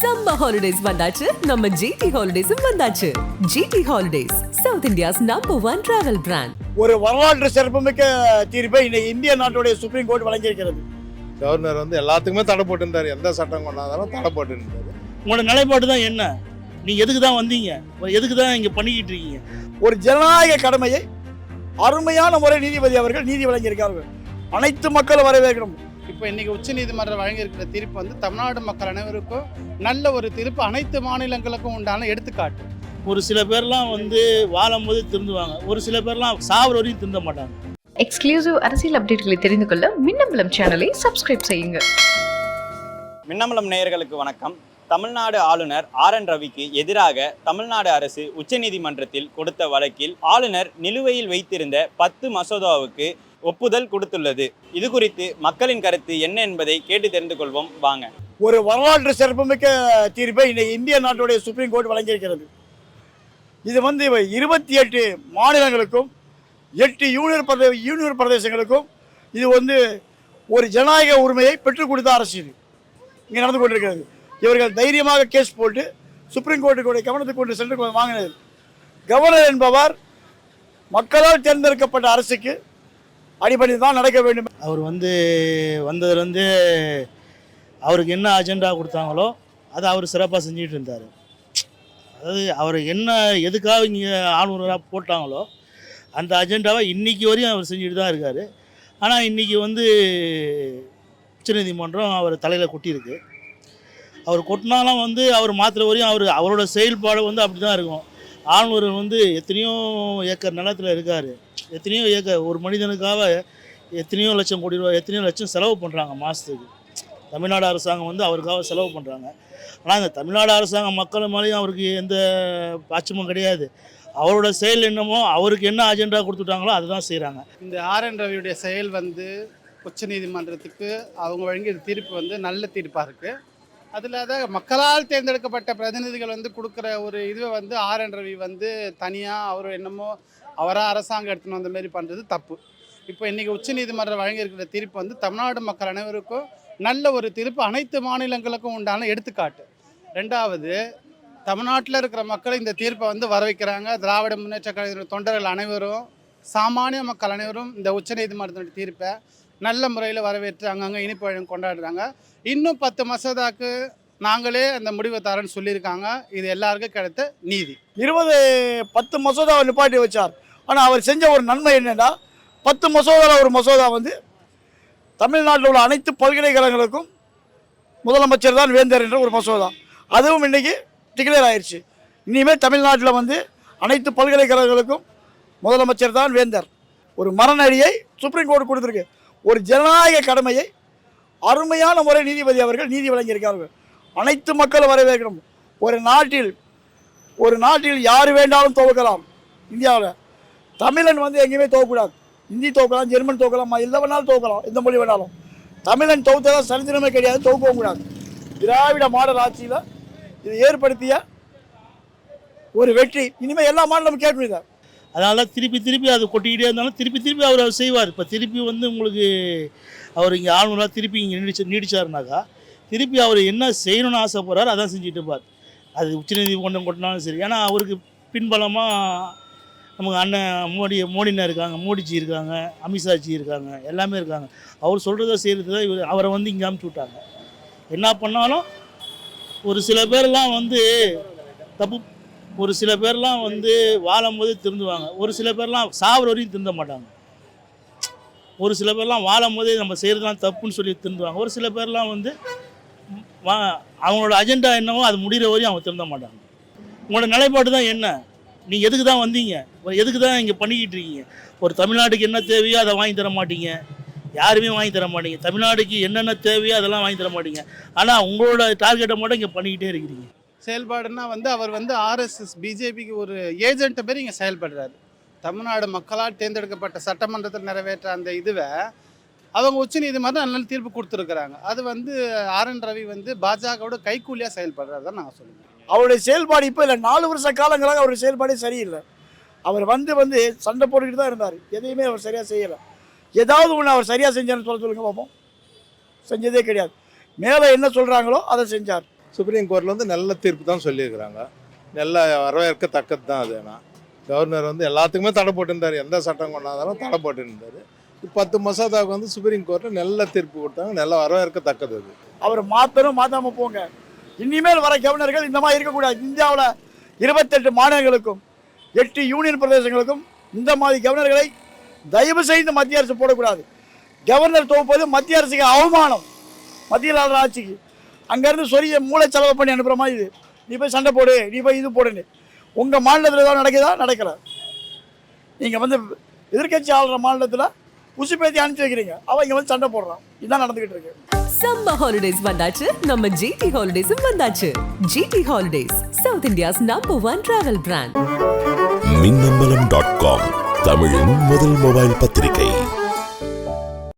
Summer holidays வந்தாச்சு. நம்ம GT ஹாலிடேஸும் வந்தாச்சு. GT holidays south India's number one travel brand ஒரு வரலாற்று சிறப்புமிக்க தீர்ப்பை இன்னைக்கு இந்திய நாட்டுடைய சுப்ரீம் கோர்ட் வழங்கியிருக்கிறது. கவர்னர் வந்து எல்லாத்துக்குமே தடை போட்டுருந்தாரு. எந்த சட்டம் கொண்டாந்தாலும் தடை போட்டுருந்தாரு. உங்களோட நிலைப்பாடு தான் என்ன? நீங்க எதுக்கு தான் வந்தீங்க? எதுக்கு தான் இங்க பண்ணிக்கிட்டு இருக்கீங்க? ஒரு ஜனநாயக கடமையை அருமையான முறை நீதிபதி அவர்கள் நீதி வழங்கியிருக்கார்கள் அனைத்து மக்களும் வரவேற்கணும். இப்போ இன்னைக்கு உச்சநீதிமன்றம் வழங்கியிருக்கிற தீர்ப்பு வந்து தமிழ்நாடு மக்கள் அனைவருக்கும் நல்ல ஒரு தீர்ப்பு அனைத்து மாநிலங்களுக்கும் உண்டான எடுத்துக்காட்டு. ஒரு சில பேர்லாம் வந்து வாழும்போது திருந்துவாங்க. ஒரு சில பேர்லாம் சாவர வரையும் திருந்த மாட்டாங்க. எக்ஸ்க்ளூசிவ் அரசியல் அப்டேட்களை தெரிந்து கொள்ள மின்னம்பலம் சேனலை சப்ஸ்கிரைப் செய்யுங்க. மின்னமலம் நேயர்களுக்கு வணக்கம். தமிழ்நாடு ஆளுநர் ஆர் என் ரவிக்கு எதிராக தமிழ்நாடு அரசு உச்சநீதிமன்றத்தில் கொடுத்த வழக்கில் ஆளுநர் நிலுவையில் வைத்திருந்த பத்து மசோதாவுக்கு ஒப்புதல் கொடுத்துள்ளது. இது குறித்து மக்களின் கருத்து என்ன என்பதை கேட்டு தெரிந்து கொள்வோம். வாங்க. ஒரு வரலாற்று சிறப்புமிக்க தீர்ப்பை இன்னைக்கு இந்திய நாட்டுடைய சுப்ரீம் கோர்ட் வழங்கியிருக்கிறது. இது வந்து இருபத்தி எட்டு மாநிலங்களுக்கும் எட்டு யூனியன் பிரதே யூனியன் பிரதேசங்களுக்கும் இது வந்து ஒரு ஜனநாயக உரிமையை பெற்றுக் கொடுத்த அரசு இது. இங்கே நடந்து கொண்டிருக்கிறது. இவர்கள் தைரியமாக கேஸ் போட்டு சுப்ரீம் கோர்ட்டுடைய கவனத்துக்கு கொண்டு சென்று வாங்கினது. கவர்னர் என்பவர் மக்களால் தேர்ந்தெடுக்கப்பட்ட அரசுக்கு அடிப்படையில் தான் நடக்க வேண்டும். அவர் வந்து வந்ததுலேருந்து அவருக்கு என்ன அஜெண்டா கொடுத்தாங்களோ அதை அவர் சிறப்பாக செஞ்சுட்டு இருந்தார் அதாவது அவர் என்ன எதுக்காக இங்கே ஆளுநராக போட்டாங்களோ அந்த அஜெண்டாவை இன்றைக்கி வரையும் அவர் செஞ்சுட்டு தான் இருக்கார். ஆனால் இன்றைக்கி வந்து உச்சநீதிமன்றம் அவர் தலையில் கொட்டியிருக்கு. அவர் கொட்டினாலும் வந்து அவர் மாத்திர வரையும் அவர் அவரோட செயல்பாடு வந்து அப்படி தான் இருக்கும். ஆளுநர் வந்து எத்தனையோ ஏக்கர் நிலத்தில் இருக்கார். எத்தனையோ ஏக்கர் ஒரு மனிதனுக்காக எத்தனையோ லட்சம் கோடி ரூபாய் எத்தனையோ லட்சம் செலவு பண்ணுறாங்க மாதத்துக்கு தமிழ்நாடு அரசாங்கம் வந்து அவருக்காக செலவு பண்ணுறாங்க ஆனால் இந்த தமிழ்நாடு அரசாங்கம் மக்கள் மேலேயும் அவருக்கு எந்த பாச்சமும் கிடையாது. அவரோட செயல் என்னமோ அவருக்கு என்ன அஜெண்டா கொடுத்துட்டாங்களோ அதை தான் செய்கிறாங்க இந்த ஆர் என் ரவியுடைய செயல் வந்து உச்சநீதிமன்றத்துக்கு அவங்க வழங்கிய தீர்ப்பு வந்து நல்ல தீர்ப்பாக இருக்குது அதில் அதை மக்களால் தேர்ந்தெடுக்கப்பட்ட பிரதிநிதிகள் வந்து கொடுக்குற ஒரு இதுவை வந்து ஆர் என் ரவி வந்து தனியாக அவர் என்னமோ அவராக அரசாங்கம் எடுத்துன்னு வந்த மாதிரி பண்ணுறது தப்பு. இப்போ இன்றைக்கி உச்சநீதிமன்றம் வழங்கியிருக்கிற தீர்ப்பு வந்து தமிழ்நாடு மக்கள் அனைவருக்கும் நல்ல ஒரு தீர்ப்பு அனைத்து மாநிலங்களுக்கும் உண்டான எடுத்துக்காட்டு. ரெண்டாவது தமிழ்நாட்டில் இருக்கிற மக்கள் இந்த தீர்ப்பை வந்து வரவைக்கிறாங்க திராவிட முன்னேற்ற கழகத்தின் தொண்டர்கள் அனைவரும் சாமானிய மக்கள் அனைவரும் இந்த உச்சநீதிமன்றத்தினுடைய தீர்ப்பை நல்ல முறையில் வரவேற்று அங்கங்கே இனிப்பு வழங்கி கொண்டாடுறாங்க. இன்னும் பத்து மசோதாக்கு நாங்களே அந்த முடிவை தரேன்னு சொல்லியிருக்காங்க. இது எல்லாருக்கும் கிடைத்த நீதி. இருபது பத்து மசோதாவை நிப்பாட்டி வச்சார். ஆனால் அவர் செஞ்ச ஒரு நன்மை என்னென்னா பத்து மசோதாவில் ஒரு மசோதா வந்து தமிழ்நாட்டில் உள்ள அனைத்து பல்கலைக்கழகங்களுக்கும் முதலமைச்சர் தான் வேந்தர் என்ற ஒரு மசோதா. அதுவும் இன்னைக்கு டிக்ளேர் ஆயிடுச்சு இனிமேல் தமிழ்நாட்டில் வந்து அனைத்து பல்கலைக்கழகங்களுக்கும் முதலமைச்சர் தான் வேந்தர். ஒரு மரணடியை சுப்ரீம் கோர்ட் கொடுத்துருக்கு. ஒரு ஜனநாயக கடமையை அருமையான முறை நீதிபதி அவர்கள் நீதி வழங்கியிருக்கார்கள் அனைத்து மக்களும் வரவேற்கணும். ஒரு நாட்டில் ஒரு நாட்டில் யார் வேண்டாலும் துவக்கலாம் இந்தியாவில். தமிழன் வந்து எங்கேயுமே தோக்கக்கூடாது. ஹிந்தி தோக்கலாம் ஜெர்மன் தோக்கலாம் எந்த வேணாலும் தோக்கலாம் எந்த மொழி வேணாலும். தமிழன் துவத்ததா சரித்திரமே கிடையாது துவக்கவும் கூடாது. திராவிட மாடல் ஆட்சியில் இது ஏற்படுத்திய ஒரு வெற்றி. இனிமேல் எல்லா மாநிலமும் கேட்கணும் இதை அதனால திருப்பி திருப்பி அது கொட்டிக்கிட்டே இருந்தாலும் திருப்பி திருப்பி அவர் அவர் செய்வார். இப்போ திருப்பி வந்து உங்களுக்கு அவர் இங்கே ஆளுநராக திருப்பி இங்கே நீடிச்சு நீடிச்சாருனாக்கா திருப்பி அவர் என்ன செய்யணும்னு ஆசைப்படுறாரு அதான் செஞ்சுட்டு இருப்பார். அது உச்சநீதிமன்றம் கொட்டினாலும் சரி. ஏன்னா அவருக்கு பின்பலமாக நமக்கு அண்ணன் மோடி மோடினா இருக்காங்க மோடிஜி இருக்காங்க அமித்ஷாஜி இருக்காங்க எல்லாமே இருக்காங்க. அவர் சொல்கிறத செய்கிறது தான் இவர் அவரை வந்து இங்கே அமுச்சு விட்டாங்க. என்ன பண்ணாலும் ஒரு சில பேர்லாம் வந்து தப்பு ஒரு சில பேர்லாம் வந்து வாழும்போது திருந்துவாங்க. ஒரு சில பேர்லாம் சாவர வரையும் திருந்த மாட்டாங்க. ஒரு சில பேர்லாம் வாழும்போதே நம்ம செய்கிறதுலாம் தப்புன்னு சொல்லி திருந்துவாங்க. ஒரு சில பேர்லாம் வந்து வா அவங்களோட அஜெண்டா என்னவோ அது முடிகிற வரையும் அவங்க திருந்த மாட்டாங்க. உங்களோட நிலைப்பாடு தான் என்ன? நீங்கள் எதுக்கு தான் வந்தீங்க? எதுக்கு தான் இங்கே பண்ணிக்கிட்டு இருக்கீங்க? ஒரு தமிழ்நாட்டுக்கு என்ன தேவையோ அதை வாங்கி தர மாட்டீங்க. யாருமே வாங்கி தர மாட்டீங்க. தமிழ்நாட்டுக்கு என்னென்ன தேவையோ அதெல்லாம் வாங்கி தர மாட்டீங்க. ஆனால் உங்களோட டார்கெட்டை மட்டும் இங்கே பண்ணிக்கிட்டே இருக்கிறீங்க. செயல்பாடுனா வந்து அவர் வந்து ஆர்எஸ்எஸ் பிஜேபிக்கு ஒரு ஏஜென்ட் பேர் இங்கே செயல்படுறாரு. தமிழ்நாடு மக்களால் தேர்ந்தெடுக்கப்பட்ட சட்டமன்றத்தில் நிறைவேற்ற அந்த இதுவை அவங்க உச்சநீதிமன்றம் நல்ல தீர்ப்பு கொடுத்துருக்குறாங்க. அது வந்து ஆர் என் ரவி வந்து பாஜகவோட கைக்கூலியாக செயல்படுறாரு தான் சொல்லுவேன். அவருடைய செயல்பாடு இப்போ இல்லை. நாலு வருஷ காலங்களாக அவருடைய செயல்பாடே சரியில்லை. அவர் வந்து வந்து சண்டை போட்டுக்கிட்டு தான் இருந்தார். எதையுமே அவர் சரியாக செய்யலை. ஏதாவது ஒன்று அவர் சரியாக செஞ்சார்னு சொல்ல சொல்லுங்க பார்ப்போம் செஞ்சதே கிடையாது. மேலே என்ன சொல்கிறாங்களோ அதை செஞ்சார். சுப்ரீம் கோர்ட்டில் வந்து நல்ல தீர்ப்பு தான் சொல்லியிருக்கிறாங்க. நல்ல வரவேற்கத்தக்கது தான் அது ஆனால் கவர்னர் வந்து எல்லாத்துக்குமே தடை போட்டிருந்தார். எந்த சட்டம் கொண்டாந்தாலும் தடை போட்டிருந்தார். பத்து மசோதாவுக்கு வந்து சுப்ரீம் கோர்ட்டில் நல்ல தீர்ப்பு கொடுத்தாங்க. நல்ல வரவேற்கத்தக்கது அது. அவர் மாற்றணும் மாற்றாம போங்க. இனிமேல் வர கவர்னர்கள் இந்த மாதிரி இருக்கக்கூடாது இந்தியாவில் இருபத்தெட்டு மாநிலங்களுக்கும் எட்டு யூனியன் பிரதேசங்களுக்கும் இந்த மாதிரி கவர்னர்களை தயவு செய்து மத்திய அரசு போடக்கூடாது. கவர்னர் துவப்பது மத்திய அரசுக்கு அவமானம். மத்திய ஆளுநர் ஆட்சிக்கு. அங்கேருந்து சொரிய மூளை செலவு பண்ணி அனுப்புகிற மாதிரி இது. நீ போய் சண்டை போடு நீ போய் இது போடுன்னு. உங்கள் மாநிலத்தில் ஏதாவது நடக்குதா? நடக்கல. நீங்கள் வந்து எதிர்க்கட்சி ஆளுற மாநிலத்தில் உசுப்பேத்தி அனுப்பிச்சி அனுப்பிச்சு வைக்கிறீங்க. அவன் இங்கே வந்து சண்டை போடுறான். இதுதான் நடந்துக்கிட்டு இருக்கு. சம்மர் ஹாலிடேஸ் வந்தாச்சு. நம்ம ஜிடி ஹாலிடேஸும் வந்தாச்சு. GT holidays south India's number one travel brand Minnambalam dot com தமிழின் முதல் மொபைல் பத்திரிகை.